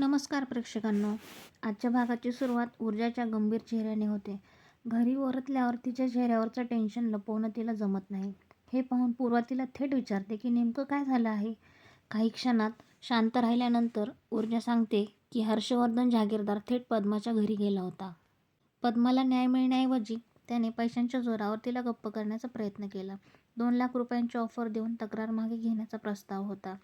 नमस्कार प्रेक्षकांनो. आजच्या भागाची सुरुवात ऊर्जाच्या गंभीर चेहऱ्याने होते. घरी ओरतल्यावर तिच्या चेहऱ्यावरचं टेन्शन लपवणं तिला जमत नाही. हे पाहून पूर्वा तिला थेट विचारते की नेमकं काय झालं आहे? काही क्षणात शांत राहिल्यानंतर ऊर्जा सांगते की हर्षवर्धन जहागीरदार थेट पद्माच्या घरी गेला होता. पद्माला न्याय मिळण्याऐवजी त्याने पैशांच्या जोरावर तिला गप्प करण्याचा प्रयत्न केला. दोन लाख रुपयांची ऑफर देऊन तक्रार मागे घेण्याचा प्रस्ताव होता.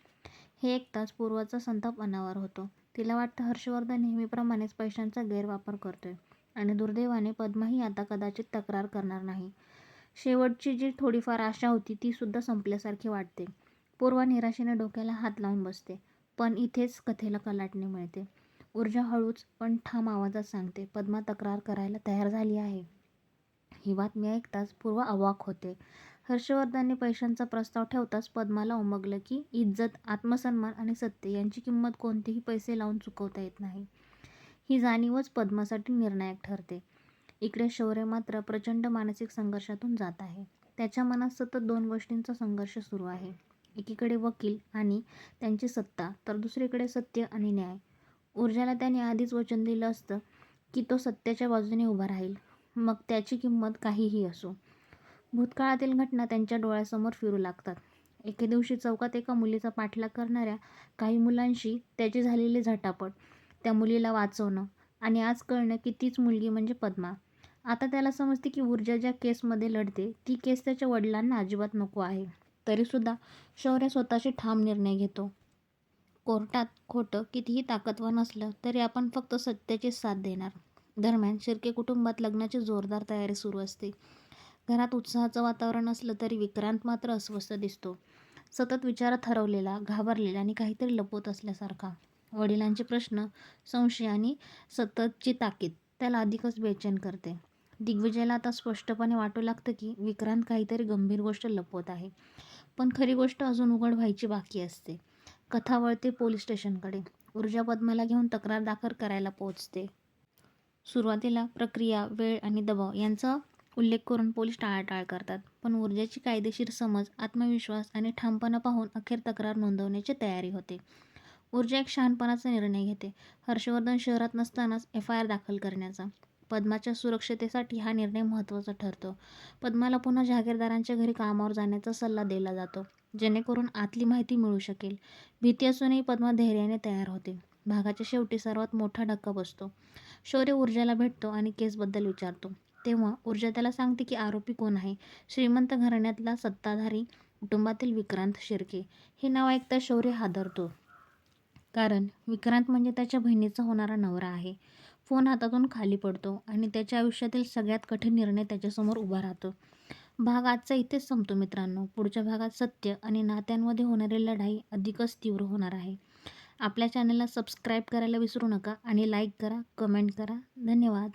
हे एक तास पूर्वाचा संताप अनावर होतो. तिला वाटतं हर्षवर्धन नेहमीप्रमाणेच पैशांचा गैरवापर करतोय आणि दुर्दैवाने पद्माही आता कदाचित तक्रार करणार नाही. शेवटची जी थोडीफार आशा होती ती सुद्धा संपल्यासारखी वाटते. पूर्वा निराशेने डोक्याला हात लावून बसते पण इथेच कथेला कलाटणी मिळते. ऊर्जा हळूच पण ठाम आवाजात सांगते पद्मा तक्रार करायला तयार झाली आहे. ही बातमी ऐकताच पूर्वा अवाक होते. हर्षवर्धनने पैशांचा प्रस्ताव ठेवताच पद्माला उमगलं की इज्जत आत्मसन्मान आणि सत्य यांची किंमत कोणतेही पैसे लावून चुकवता येत नाही. ही जाणीवच पद्मासाठी निर्णायक ठरते. इकडे शौर्य मात्र प्रचंड मानसिक संघर्षातून जात आहे. त्याच्या मनात सतत दोन गोष्टींचा संघर्ष सुरू आहे. एकीकडे वकील आणि त्यांची सत्ता तर दुसरीकडे सत्य आणि न्याय. ऊर्जाला त्याने आधीच वचन दिलं असतं की तो सत्याच्या बाजूने उभा राहील. मग त्याची किंमत काहीही असो. भूतकाळातील घटना त्यांच्या डोळ्यासमोर फिरू लागतात. एके दिवशी चौकात एका मुलीचा पाठलाग करणाऱ्या काही मुलांशी त्याची झालेली झटापट त्या मुलीला वाचवणं आणि आज कळणं की तीच मुलगी म्हणजे पद्मा. आता त्याला समजते की ऊर्जा ज्या केसमध्ये लढते ती केस त्याच्या वडिलांना अजिबात नको आहे. तरीसुद्धा शौर्य स्वतःशी ठाम निर्णय घेतो. कोर्टात खोटं कितीही ताकदवान असलं तरी आपण फक्त सत्याची साथ देणार. दरम्यान शिर्के कुटुंबात लग्नाची जोरदार तयारी सुरू असते. घरात उत्साहाचं वातावरण असलं तरी विक्रांत मात्र अस्वस्थ दिसतो. सतत विचारात हरवलेला घाबरलेला आणि काहीतरी लपवत असल्यासारखा. वडिलांचे प्रश्न संशय आणि सततची ताकीद त्याला अधिकच बेचैन करते. दिग्विजयला आता स्पष्टपणे वाटू लागतं की विक्रांत काहीतरी गंभीर गोष्ट लपवत आहे. पण खरी गोष्ट अजून उघड व्हायची बाकी असते. कथा वळते पोलीस स्टेशनकडे. ऊर्जा पद्माला घेऊन तक्रार दाखल करायला पोहोचते. सुरुवातीला प्रक्रिया वेळ आणि दबाव यांचा उल्लेख करून पोलीस टाळाटाळ करतात. पण ऊर्जाची कायदेशीर समज आत्मविश्वास आणि ठामपणा पाहून अखेर तक्रार नोंदवण्याची तयारी होते. ऊर्जा एक शहाणपणाचा निर्णय घेते. हर्षवर्धन शहरात नसतानाच एफ आय आर दाखल करण्याचा. पद्माच्या सुरक्षतेसाठी हा निर्णय महत्त्वाचा ठरतो. पद्माला पुन्हा जहागीरदारांच्या घरी कामावर जाण्याचा सल्ला दिला जातो जेणेकरून आतली माहिती मिळू शकेल. भीती असूनही पद्मा धैर्याने तयार होते. भागाच्या शेवटी सर्वात मोठा धक्का बसतो. शौर्य ऊर्जाला भेटतो आणि केसबद्दल विचारतो. तेव्हा ऊर्जा त्याला सांगते की आरोपी कोण आहे? श्रीमंत घराण्यातला सत्ताधारी कुटुंबातील विक्रांत शिर्के. हे नाव ऐकता शौर्य हादरतो. कारण विक्रांत म्हणजे त्याच्या बहिणीचा होणारा नवरा आहे. फोन हातातून खाली पडतो आणि त्याच्या आयुष्यातील सगळ्यात कठीण निर्णय त्याच्यासमोर उभा राहतो. भाग आजचा इथेच संपतो मित्रांनो. पुढच्या भागात सत्य आणि नात्यांमध्ये होणारी लढाई अधिकच तीव्र होणार आहे. आपल्या चॅनलला सबस्क्राईब करायला विसरू नका आणि लाईक करा कमेंट करा. धन्यवाद.